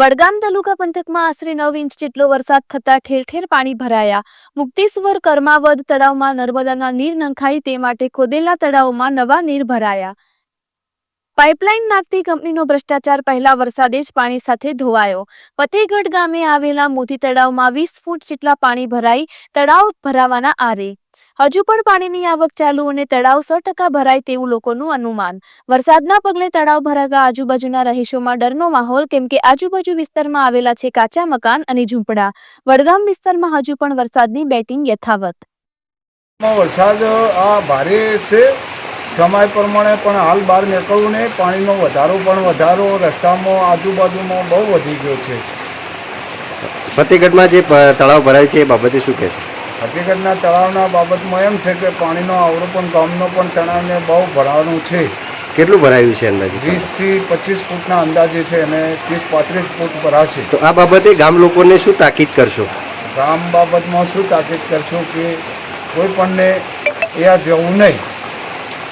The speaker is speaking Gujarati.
વડગામ તાલુકા પંથકમાં આશરે નવ ઇંચ જેટલો વરસાદ થતા ઠેર ઠેર પાણી ભરાયા. મુક્તેશ્વર કર્માવદ તળાવમાં નર્મદાના નીર નંખાય તે માટે ખોદેલા તળાવમાં નવા નીર ભરાયા. પાઇપલાઇન નાખતી કંપનીનો ભ્રષ્ટાચાર પહેલા વરસાદે જ પાણી સાથે ધોવાયો. ફતેહગઢ ગામે આવેલા મોતી તળાવમાં વીસ ફૂટ જેટલા પાણી ભરાઈ, તળાવ ભરાવાના આરે. હજુ પણ પાણીની આવક ચાલુ અને તળાવ સો ટકા ભરાય તેવું લોકોનું અનુમાન. વરસાદના પગલે તળાવ ભરાતા આજુબાજુના રહીશોમાં ડરનો માહોલ, કેમ કે આજુબાજુ વિસ્તારમાં આવેલા છે કાચા મકાન અને ઝૂંપડા. વડગામ વિસ્તારમાં હજુ પણ વરસાદની બેટિંગ યથાવત. વરસાદ, આ ભારે છે. સમય પ્રમાણે પણ હાલ બહાર નીકળવું નહીં. પાણીનો વધારો પણ વધારો. રસ્તામાં આજુબાજુમાં બહુ વધી ગયો છે. ફતેગઢમાં જે તળાવ ભરાય છે એ બાબતે શું કહે હકીકતના તળાવના બાબતમાં એમ છે કે પાણીનો આવરો પણ ગામનો પણ તળાવને બહુ ભરાવાનું છે. કેટલું ભરાયું છે અંદાજે? વીસથી પચીસ ફૂટના અંદાજે છે અને ત્રીસ પાંત્રીસ ફૂટ ભરાશે. તો આ બાબતે ગામ લોકોને શું તાકીદ કરશો? ગામ બાબતમાં શું તાકીદ કરશો કે કોઈ પણને એ જવું નહીં.